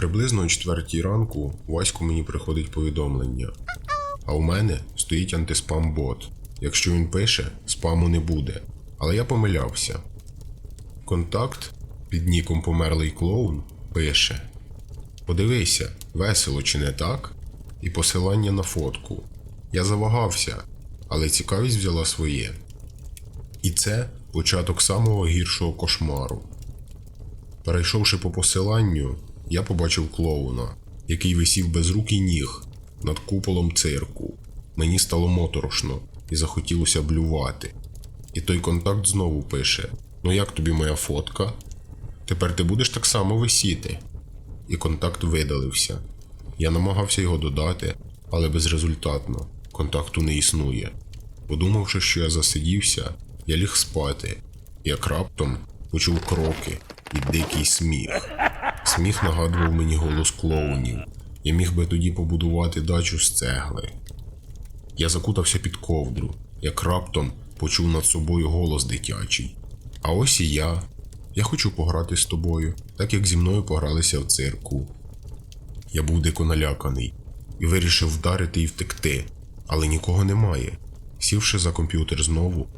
Приблизно о четвертій ранку Ваську мені приходить повідомлення. А у мене стоїть антиспам-бот. Якщо він пише, спаму не буде. Але я помилявся. Контакт під ніком померлий клоун пише: Подивися, весело чи не так? І посилання на фотку. Я завагався, але цікавість взяла своє. І це початок самого гіршого кошмару. Перейшовши по посиланню, я побачив клоуна, який висів без рук і ніг над куполом цирку. Мені стало моторошно і захотілося блювати. І той контакт знову пише: Ну як тобі моя фотка? Тепер ти будеш так само висіти. І контакт видалився. Я намагався його додати, але безрезультатно. Контакту не існує. Подумавши, що я засидівся, я ліг спати, як раптом почув кроки і дикий сміх. Сміх нагадував мені голос клоунів. Я міг би тоді побудувати дачу з цегли. Я закутався під ковдру, як раптом почув над собою голос дитячий. А ось і я. Я хочу пограти з тобою, так як зі мною погралися в цирку. Я був дико наляканий і вирішив вдарити і втекти, але нікого немає. Сівши за комп'ютер знову,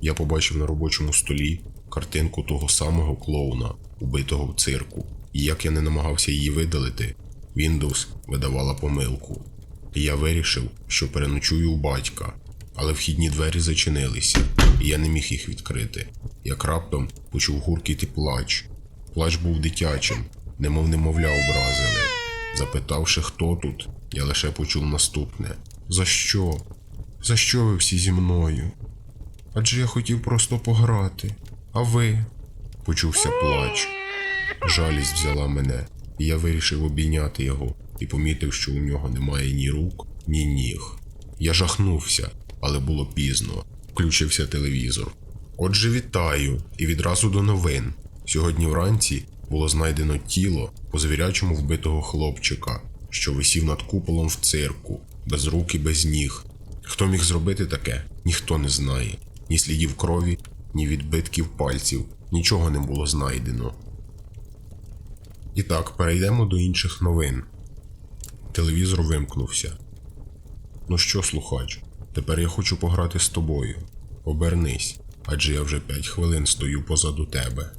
я побачив на робочому столі картинку того самого клоуна, убитого в цирку. І як я не намагався її видалити, Windows видавала помилку. І я вирішив, що переночую у батька, але вхідні двері зачинилися, і я не міг їх відкрити. Як раптом почув гуркіт і плач. Плач був дитячим, немов немовля образили. Запитавши, хто тут, я лише почув наступне: За що? За що ви всі зі мною? Адже я хотів просто пограти. А ви? Почувся плач. Жалість взяла мене, і я вирішив обійняти його і помітив, що у нього немає ні рук, ні ніг. Я жахнувся, але було пізно. Включився телевізор. Отже, вітаю і відразу до новин. Сьогодні вранці було знайдено тіло по звірячому вбитого хлопчика, що висів над куполом в цирку, без рук і без ніг. Хто міг зробити таке, ніхто не знає. Ні слідів крові, ні відбитків пальців, нічого не було знайдено. І так, перейдемо до інших новин. Телевізор вимкнувся. Ну що, слухач, тепер я хочу пограти з тобою. Обернись, адже я вже 5 хвилин стою позаду тебе.